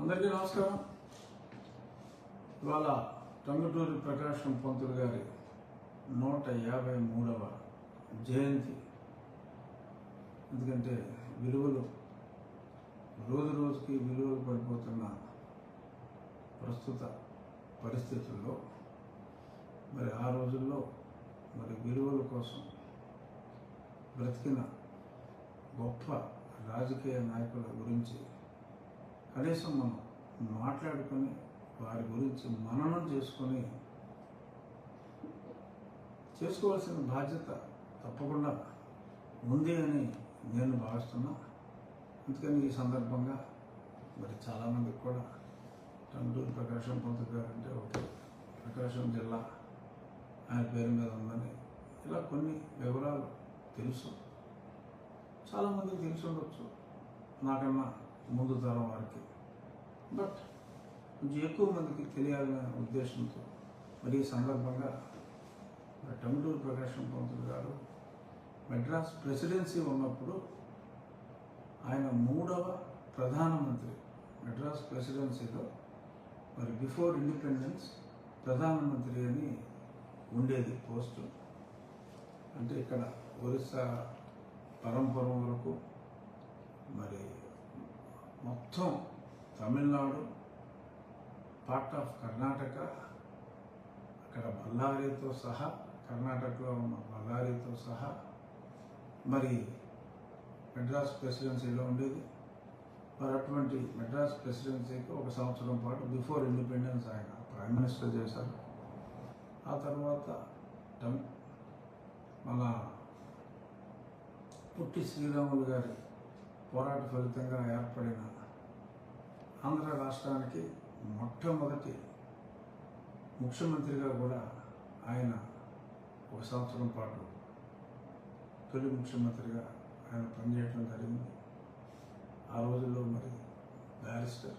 అందరికీ నమస్కారం. ఇవాళ టంగుటూరి ప్రకాశం పంతులు గారి నూట యాభై మూడవ జయంతి. ఎందుకంటే విలువలు రోజు రోజుకి విలువలు పడిపోతున్న ప్రస్తుత పరిస్థితుల్లో మరి ఆ రోజుల్లో మరి విలువల కోసం బ్రతికిన గొప్ప రాజకీయ నాయకుల గురించి కనీసం మనం మాట్లాడుకొని వారి గురించి మననం చేసుకొని చేసుకోవాల్సిన బాధ్యత తప్పకుండా ఉంది అని నేను భావిస్తున్నా. అందుకని ఈ సందర్భంగా మరి చాలామందికి కూడా టండూరు ప్రకాశం పంతులు గారు అంటే ఒక ప్రకాశం జిల్లా ఆయన పేరు మీద ఉందని ఇలా కొన్ని వివరాలు తెలుసు. చాలామందికి తెలిసి ఉండొచ్చు. నాకన్నా ముందు తరం వారికి బట్ కొంచెం ఎక్కువ మందికి తెలియాలనే ఉద్దేశంతో మరి ఈ సందర్భంగా టంగుటూరు ప్రకాశం పంతులు గారు మెడ్రాస్ ప్రెసిడెన్సీ ఉన్నప్పుడు ఆయన మూడవ ప్రధానమంత్రి మెడ్రాస్ ప్రెసిడెన్సీలో మరి బిఫోర్ ఇండిపెండెన్స్ ప్రధానమంత్రి అని ఉండేది పోస్టు. అంటే ఇక్కడ ఒరిస్సా పరంపరం వరకు మరి మొత్తం తమిళనాడు పార్ట్ ఆఫ్ కర్ణాటక అక్కడ బళ్ళారితో సహా కర్ణాటకలో ఉన్న బళ్ళారితో సహా మరి మెడ్రాస్ ప్రెసిడెన్సీలో ఉండేది. మరి అటువంటి మెడ్రాస్ ప్రెసిడెన్సీకి ఒక సంవత్సరం పాటు బిఫోర్ ఇండిపెండెన్స్ ఆయన ప్రైమ్ మినిస్టర్ చేశారు. ఆ తర్వాత మన పుట్టి శ్రీరాములు గారి పోరాట ఫలితంగా ఏర్పడిన ఆంధ్ర రాష్ట్రానికి మొట్టమొదటి ముఖ్యమంత్రిగా కూడా ఆయన ఒక సంవత్సరం పాటు తొలి ముఖ్యమంత్రిగా ఆయన పనిచేయడం జరిగింది. ఆ రోజుల్లో మరి బ్యారిస్టర్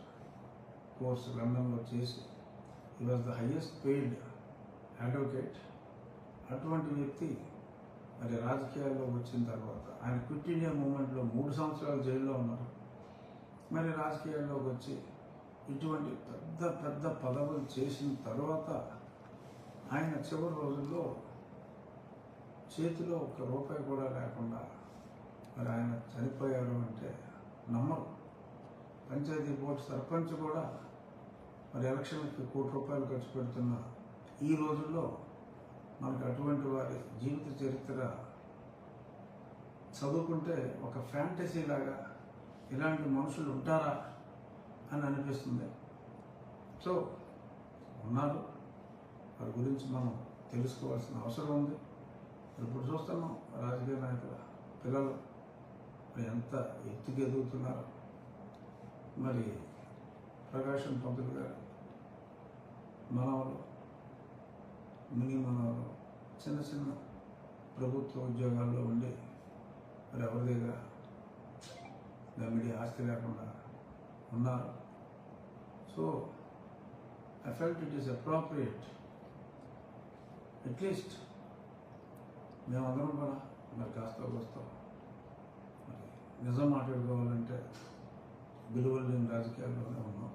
కోర్సు లండన్లో చేసి ఈ was the highest paid advocate అటువంటి వ్యక్తి మరి రాజకీయాల్లో వచ్చిన తర్వాత ఆయన క్విట్ ఇండియా మూమెంట్లో మూడు సంవత్సరాలు జైల్లో ఉన్నారు. మరి రాజకీయాల్లోకి వచ్చి ఇటువంటి పెద్ద పెద్ద పదవులు చేసిన తర్వాత ఆయన చివరి రోజుల్లో చేతిలో ఒక రూపాయి కూడా లేకుండా మరి ఆయన చనిపోయారు అంటే నమ్మరు. పంచాయతీ బోర్డు సర్పంచ్ కూడా మరి ఎలక్షన్కి కోటి రూపాయలు ఖర్చు పెడుతున్న ఈ రోజుల్లో మనకు అటువంటి వారి జీవిత చరిత్ర చదువుకుంటే ఒక ఫ్యాంటసీ లాగా ఇలాంటి మనుషులు ఉంటారా అని అనిపిస్తుంది. సో ఉన్నారు. వారి గురించి మనం తెలుసుకోవాల్సిన అవసరం ఉంది. ఇప్పుడు చూస్తున్నాం రాజకీయ నాయకుల పిల్లలు ఎంత ఎత్తుకు ఎదుగుతున్నారు. మరి ప్రకాశం పంతులు గారు మనవలు మినీ చిన్న చిన్న ప్రభుత్వ ఉద్యోగాల్లో ఉండి మరి ఎవరి దగ్గర గమిడి ఆస్తి లేకుండా ఉన్నారు. So I felt it is appropriate at least మేమందరం కూడా మరి కాస్త వస్తాం. మరి నిజం మాట్లాడుకోవాలంటే విలువలు లేని రాజకీయాల్లోనే ఉన్నాం.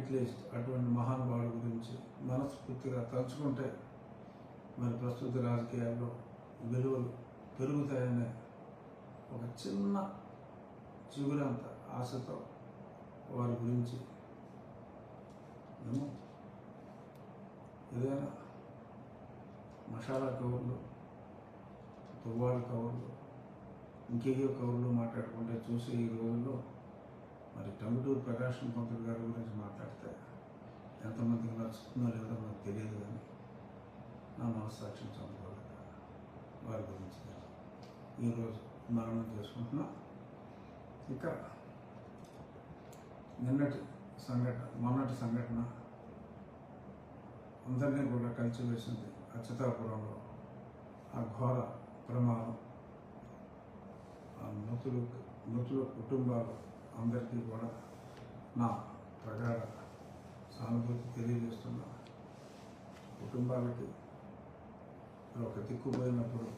అట్లీస్ట్ అటువంటి మహానుభావుల గురించి మనస్ఫూర్తిగా తలుచుకుంటే మరి ప్రస్తుత రాజకీయాల్లో విలువలు పెరుగుతాయనే ఒక చిన్న చిగురంత ఆశతో వారి గురించి మేము ఏదైనా మసాలా కవర్లు తువ్వాల కవర్లు ఇంకేయో కవర్లు మాట్లాడుకుంటే చూసి ఈ రోజుల్లో మరి టంగుటూరు ప్రకాశం పంతులు గారి గురించి మాట్లాడితే ఎంతమందికి నచ్చుతుందో లేదో నాకు తెలియదు కానీ నా మనస్సాక్షిని చదువుకోలేక వారి గురించి ఈరోజు మరణం చేసుకుంటున్నా. ఇక నిన్నటి సంఘటన మొన్నటి సంఘటన అందరినీ కూడా కలిసివేసింది అచ్యుతాపురంలో ఆ ఘోర ప్రమాదం ఆ మృతులు మృతుల కుటుంబాలు అందరికీ కూడా నా ప్రగాఢ సానుభూతి తెలియజేస్తున్నా. కుటుంబాలకి ఒక తిక్కుపోయినప్పుడు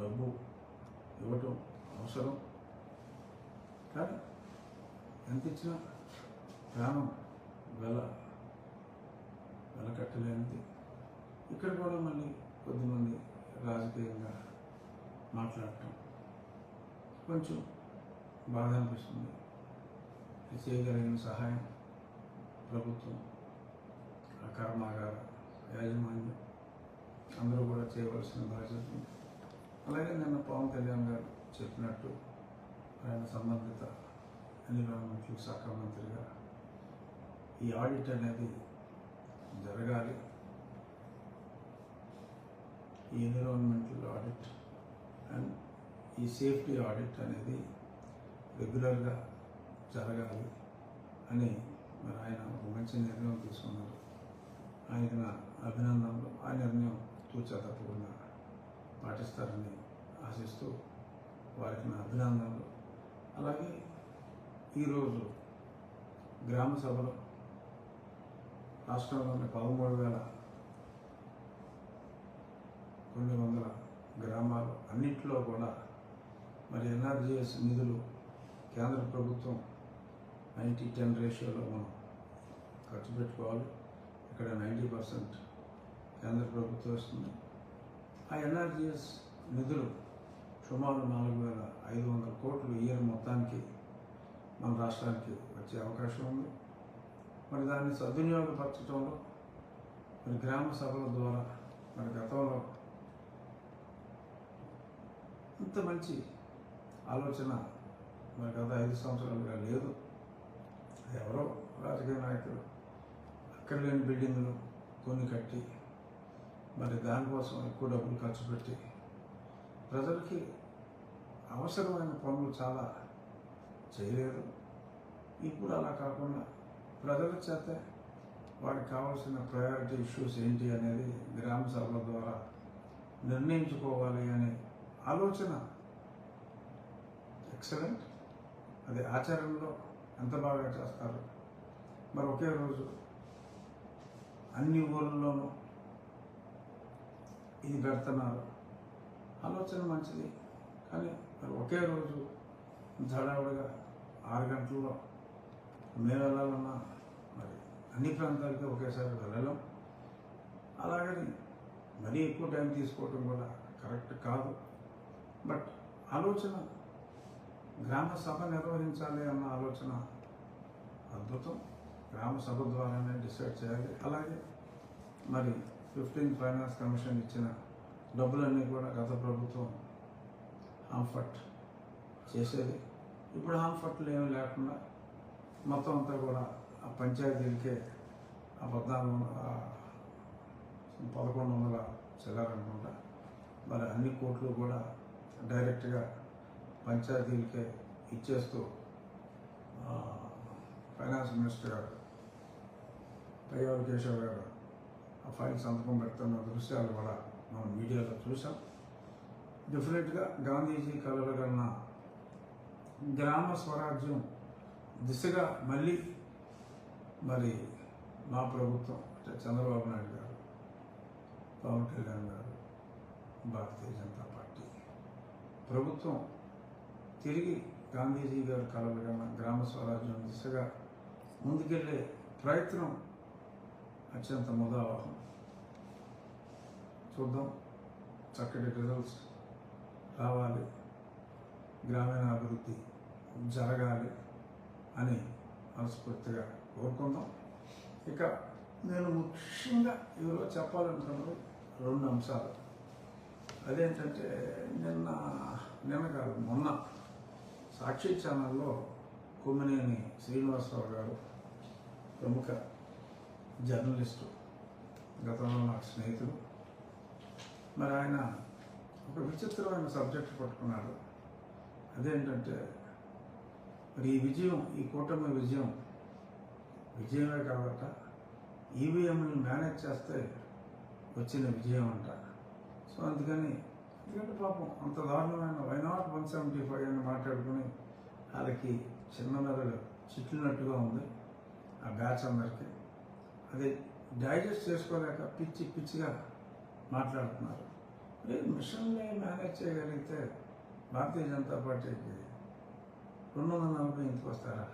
డబ్బు ఇవ్వటం అవసరం. కానీ ఎంత ఇచ్చినా ప్రాణం వెల వెలకట్టలేనిది. ఇక్కడ కూడా మళ్ళీ కొద్దిమంది రాజకీయంగా మాట్లాడటం కొంచెం బాధ అనిపిస్తుంది. చేయగలిగిన సహాయం ప్రభుత్వం ఆ కర్మాగార యాజమాన్యం అందరూ కూడా చేయవలసిన బాధ్యత అలాగే నిన్న పవన్ కళ్యాణ్ గారు చెప్పినట్టు ఆయన సంబంధిత ఎన్విరాన్మెంట్ శాఖ మంత్రిగా ఈ ఆడిట్ అనేది జరగాలి. ఈ ఎన్విరాన్మెంటల్ ఆడిట్ అండ్ ఈ సేఫ్టీ ఆడిట్ అనేది రెగ్యులర్గా జరగాలి అని మరి ఆయన ఒక మంచి నిర్ణయం తీసుకున్నారు. ఆయనకి నా అభినందనలు. ఆ నిర్ణయం తూచా తప్పకుండా పాటిస్తారని ఆశిస్తూ వారికి నా అభినందనలు. అలాగే ఈరోజు గ్రామ సభలో రాష్ట్రంలోని పదమూడు వేల కొన్ని వందల గ్రామాలు అన్నింటిలో కూడా మరి ఎన్ఆర్జీఎస్ నిధులు కేంద్ర ప్రభుత్వం నైంటీ టెన్ రేషియోలో మనం ఖర్చు పెట్టుకోవాలి. ఇక్కడ నైంటీ పర్సెంట్ కేంద్ర ప్రభుత్వం వస్తుంది. ఆ ఎన్ఆర్జీఎస్ నిధులు సుమారు నాలుగు వేల ఐదు వందల కోట్లు ఇయర్ మొత్తానికి మన రాష్ట్రానికి వచ్చే అవకాశం ఉంది. మరి దాన్ని సద్వినియోగపరచడంలో మరి గ్రామ సభల ద్వారా మరి గతంలో ఇంత మంచి ఆలోచన మరి గత ఐదు సంవత్సరాలుగా లేదు. ఎవరో రాజకీయ నాయకులు అక్కడ లేని బిల్డింగ్లు కొన్ని కట్టి మరి దానికోసం ఎక్కువ డబ్బులు ఖర్చు పెట్టి ప్రజలకి అవసరమైన పనులు చాలా చేయలేదు ఇప్పుడు అలా కాకుండా ప్రజల చేత వారికి కావాల్సిన ప్రయారిటీ ఇష్యూస్ ఏంటి అనేది గ్రామ సభల ద్వారా నిర్ణయించుకోవాలి అనే ఆలోచన. ఎక్సలెంట్. అది ఆచరణలో ఎంత బాగా చేస్తారు? మరి ఒకే రోజు అన్ని ఊళ్ళలోనూ ఇది పెడుతున్నారు. ఆలోచన మంచిది. కానీ మరి ఒకే రోజు హడావుడిగా ఆరు గంటల్లో మేము వెళ్ళాలన్నా మరి అన్ని ప్రాంతాలకి ఒకేసారి వెళ్ళలేం. అలాగని మరీ ఎక్కువ టైం తీసుకోవటం కూడా కరెక్ట్ కాదు. బట్ ఆలోచన గ్రామ సభ నిర్వహించాలి అన్న ఆలోచన అద్భుతం. గ్రామ సభ ద్వారానే డిసైడ్ చేయాలి. అలాగే మరి ఫిఫ్టీన్ ఫైనాన్స్ కమిషన్ ఇచ్చిన డబ్బులన్నీ కూడా గత ప్రభుత్వం హాంఫర్ట్ చేసేది. ఇప్పుడు హాంఫర్ట్లు ఏమీ లేకుండా మొత్తం అంతా కూడా ఆ పంచాయతీలకే ఆ పద్నాలుగు పదకొండు వందల చెల్లారనుకుంటా మరి అన్ని కోట్లు కూడా డైరెక్ట్గా పంచాయతీలకే ఇచ్చేస్తూ ఫైనాన్స్ మినిస్టర్ గారు పయ్యాల కేశవ్ గారు ఆ ఫైల్ సంతకం పెడుతున్న దృశ్యాలు కూడా మనం మీడియాలో చూసాం డెఫినెట్గా గాంధీజీ కలలు కన్న గ్రామ స్వరాజ్యం దిశగా మళ్ళీ మరి మా ప్రభుత్వం అంటే చంద్రబాబు నాయుడు గారు పవన్ కళ్యాణ్ గారు భారతీయ జనతా పార్టీ ప్రభుత్వం తిరిగి గాంధీజీ గారు కలలు కన్న గ్రామ స్వరాజ్యం దిశగా ముందుకెళ్ళే ప్రయత్నం అత్యంత ముదావహం చూద్దాం చక్కటి రిజల్ట్స్ రావాలి గ్రామీణ అభివృద్ధి జరగాలి అని మనస్ఫూర్తిగా కోరుకుందాం ఇక నేను ముఖ్యంగా ఈరోజు చెప్పాలనుకున్నది రెండు అంశాలు అదేంటంటే నిన్న నిన్న కాదు మొన్న సాక్షి ఛానల్లో కొమ్మినేని శ్రీనివాసరావు గారు ప్రముఖ జర్నలిస్టు గతంలో నాకు స్నేహితుడు. మరి ఆయన ఒక విచిత్రమైన సబ్జెక్ట్ పట్టుకున్నాడు. అదేంటంటే మరి ఈ విజయం ఈ కూటమి విజయం విజయమే కాబట్ట ఈవీఎంలు మేనేజ్ చేస్తే వచ్చిన విజయం అంట. సో అందుకని ఎందుకంటే పాపం అంత దారుణమైన why not one seventy five అని మాట్లాడుకుని వాళ్ళకి చిన్న మెదడు చిట్లినట్టుగా ఉంది. ఆ బ్యాచ్ అందరికి. అది డైజెస్ట్ చేసుకోలేక పిచ్చి పిచ్చిగా మాట్లాడుతున్నారు. మిషన్ని మేనేజ్ చేయగలిగితే భారతీయ జనతా పార్టీకి రెండు వందల నలభై ఇంటికి వస్తారా?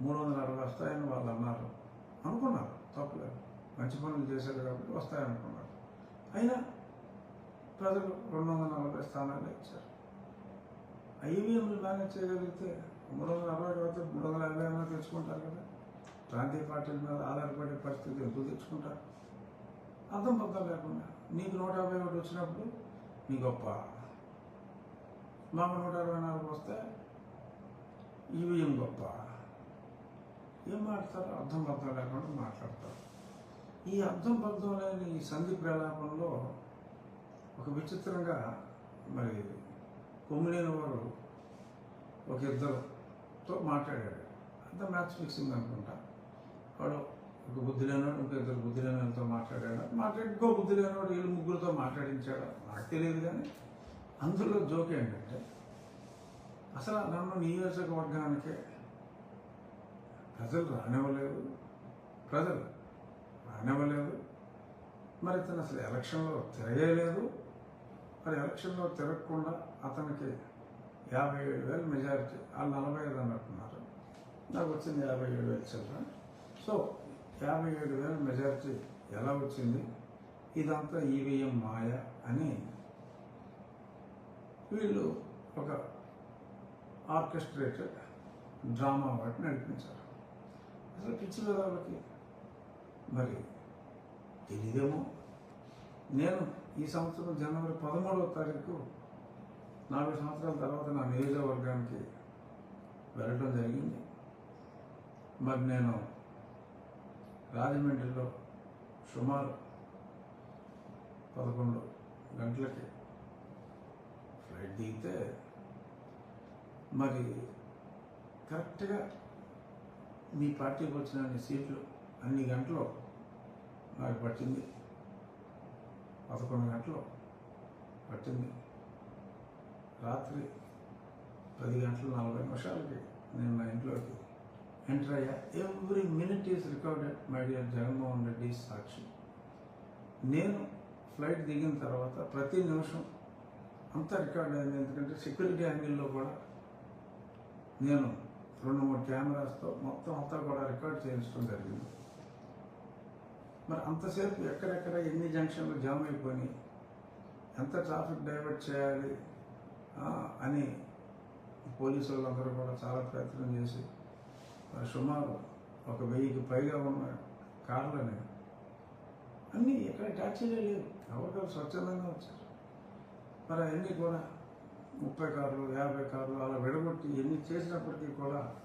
మూడు వందల అరవై వస్తాయని వాళ్ళు అన్నారు. అనుకున్నారు. తప్పలేదు. మంచి పనులు చేశారు కాబట్టి వస్తాయనుకున్నారు. అయినా ప్రజలు రెండు వందల నలభై స్థానాలు ఇచ్చారు. ఐవీఎంలు మేనేజ్ చేయగలిగితే మూడు వందల అరవై కాబట్టి మూడు వందల యాభై అయినా తెచ్చుకుంటారు కదా. ప్రాంతీయ పార్టీల మీద ఆధారపడే పరిస్థితి ఎందుకు తెచ్చుకుంటారు? అర్థం పద్ధం లేకుండా. నీకు నూట యాభై ఒకటి వచ్చినప్పుడు నీ గొప్ప. మాకు నూట అరవై నాలుగు వస్తే ఈవీఎం గొప్ప. ఏం మాట్లాడతారు? అర్థం పద్ధం లేకుండా మాట్లాడతారు. ఈ అర్థం పద్ధం లేని ఈ సంధి ప్రలాపంలో ఒక విచిత్రంగా మరి కొమ్మినేని వారు ఒక ఇద్దరుతో మాట్లాడాడు అంత మ్యాచ్ ఫిక్సింగ్ అనుకుంటా. వాడు ఒక బుద్ధి లేనివాడు ఇంకో ఇద్దరు బుద్ధి లేని వాళ్ళతో మాట్లాడాడు. మాట్లాడి ఇంకో బుద్ధి లేనివాడు వీళ్ళు ముగ్గురుతో మాట్లాడించాడు. నాకు తెలియదు కానీ అందులో జోక్ ఏంటంటే అసలు నన్ను నియోజకవర్గానికే ప్రజలు రానివ్వలేదు. ప్రజలు రానివ్వలేదు. మరి ఇతను అసలు ఎలక్షన్లో తిరగలేదు. మరి ఎలక్షన్లో తిరగకుండా అతనికి యాభై ఏడు వేలు మెజారిటీ వాళ్ళు నలభై ఐదు అన్నట్టున్నారు. నాకు వచ్చింది యాభై ఏడు వేలు చిల్లర. సో యాభై ఏడు వేల మెజారిటీ ఎలా వచ్చింది? ఇదంతా ఈవీఎం మాయ అని వీళ్ళు ఒక ఆర్కెస్ట్రేటెడ్ డ్రామా వాటిని నడిపించారు. అసలు పిచ్చి వాళ్ళకి. మరి తెలియదేమో నేను ఈ సంవత్సరం జనవరి పదమూడవ తారీఖు నాలుగు సంవత్సరాల తర్వాత నా నియోజకవర్గానికి వెళ్ళడం జరిగింది. మరి నేను రాజమండ్రిలో సుమారు పదకొండు గంటలకి ఫ్లైట్ దిగితే మరి కరెక్ట్గా మీ పార్టీకి వచ్చిన అన్ని సీట్లు అన్ని గంటలు నాకు పట్టింది. పదకొండు గంటలు పట్టింది. రాత్రి పది గంటల నలభై నిమిషాలకి నేను నా ఇంట్లోకి ఎంటర్ అయ్యా. Every minute is recorded my dear Jaganmohan Reddy Sakshi. నేను ఫ్లైట్ దిగిన తర్వాత ప్రతి నిమిషం అంతా రికార్డ్ అయింది. ఎందుకంటే సెక్యూరిటీ యాంగిల్లో కూడా నేను రెండు మూడు కెమెరాస్తో మొత్తం అంతా కూడా రికార్డ్ చేయించడం జరిగింది. మరి అంతసేపు ఎక్కడెక్కడ ఎన్ని జంక్షన్లు జామ్ అయిపోయి ఎంత ట్రాఫిక్ డైవర్ట్ చేయాలి? అని పోలీసు వాళ్ళందరూ కూడా చాలా ప్రయత్నం చేసి సుమారు ఒక వెయ్యికి పైగా ఉన్న కార్లని. అన్నీ ఎక్కడ ట్యాక్సీలే లేవు. ఎవరికారు స్వచ్ఛందంగా వచ్చారు. మరి అవన్నీ కూడా ముప్పై కార్లు యాభై కార్లు అలా విడగొట్టి ఎన్ని చేసినప్పటికీ కూడా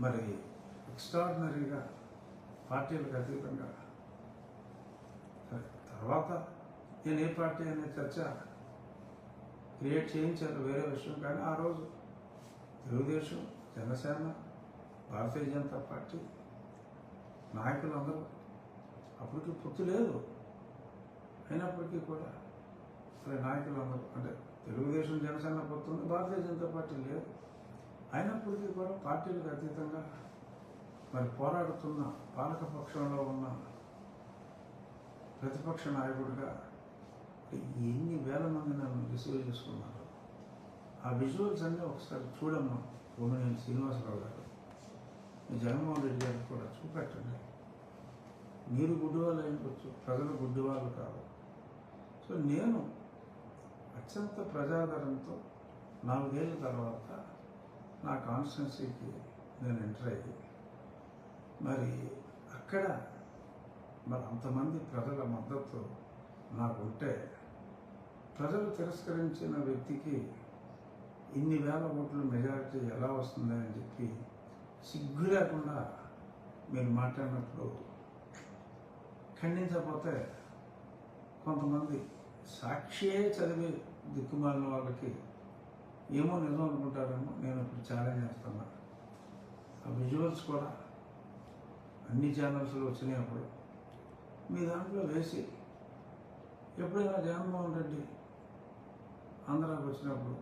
మరి ఎక్స్ట్రాడినరీగా పార్టీలకు అతీతంగా. తర్వాత నేను ఏ పార్టీ అనే చర్చ క్రియేట్ చేయించారు వేరే విషయం. కానీ ఆ రోజు తెలుగుదేశం జనసేన భారతీయ జనతా పార్టీ నాయకులందరూ అప్పటికి పొత్తు లేదు. అయినప్పటికీ కూడా అక్కడ నాయకులు అందరూ అంటే తెలుగుదేశం జనసేన పొత్తు ఉంది భారతీయ జనతా పార్టీ లేదు. అయినప్పటికీ కూడా పార్టీలకు అతీతంగా మరి పోరాడుతున్న పాలకపక్షంలో ఉన్న ప్రతిపక్ష నాయకుడిగా ఎన్ని వేల మంది నన్ను రిసీవ్ చేసుకున్నారు. ఆ విజువల్స్ అన్నీ ఒకసారి చూడమ్మా భూమినేని శ్రీనివాసరావు గారు. జగన్మోహన్ రెడ్డి గారికి కూడా చూపెట్టండి. మీరు గుడ్డివాళ్ళు అయిపోవచ్చు ప్రజలు గుడ్డివాళ్ళు కాదు సో నేను అత్యంత ప్రజాదరణతో నాలుగేళ్ళ తర్వాత నా కాన్స్టిట్యున్సీకి నేను ఎంటర్ అయ్యి మరి అక్కడ మరి అంతమంది ప్రజల మద్దతు నాకు ఉంటే ప్రజలు తిరస్కరించిన వ్యక్తికి ఇన్ని వేల ఓట్లు మెజారిటీ ఎలా వస్తుంది అని చెప్పి సిగ్గు లేకుండా మీరు మాట్లాడినప్పుడు ఖండించకపోతే కొంతమంది సాక్షియే చదివి దిక్కుమాలిన వాళ్ళకి ఏమో నిజం అనుకుంటారేమో నేను ఇప్పుడు ఛాలెంజ్ చేస్తున్నా. ఆ విజువల్స్ కూడా అన్ని ఛానల్స్లో వచ్చినాయి అప్పుడు. మీ దాంట్లో వేసి ఎప్పుడైనా జగన్మోహన్ రెడ్డి ఆంధ్రాకి వచ్చినప్పుడు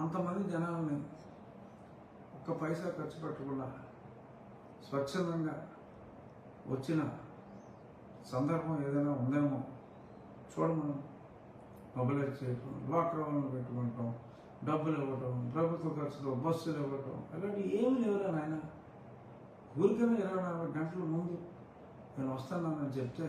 అంతమంది జనాల్ని ఒక్క పైసా ఖర్చు పెట్టకుండా స్వచ్ఛందంగా వచ్చిన సందర్భం ఏదైనా ఉందేమో చూడమని. మొబైలైజ్ చేయటం లాక్ రౌండ్లు పెట్టుకుంటాం డబ్బులు ఇవ్వటం ప్రభుత్వ ఖర్చులో బస్సులు ఇవ్వటం అలాంటివి ఏమి లేవురా నాయన. ఊరికైనా ఇరవై నాలుగు గంటల ముందు నేను వస్తానని చెప్తే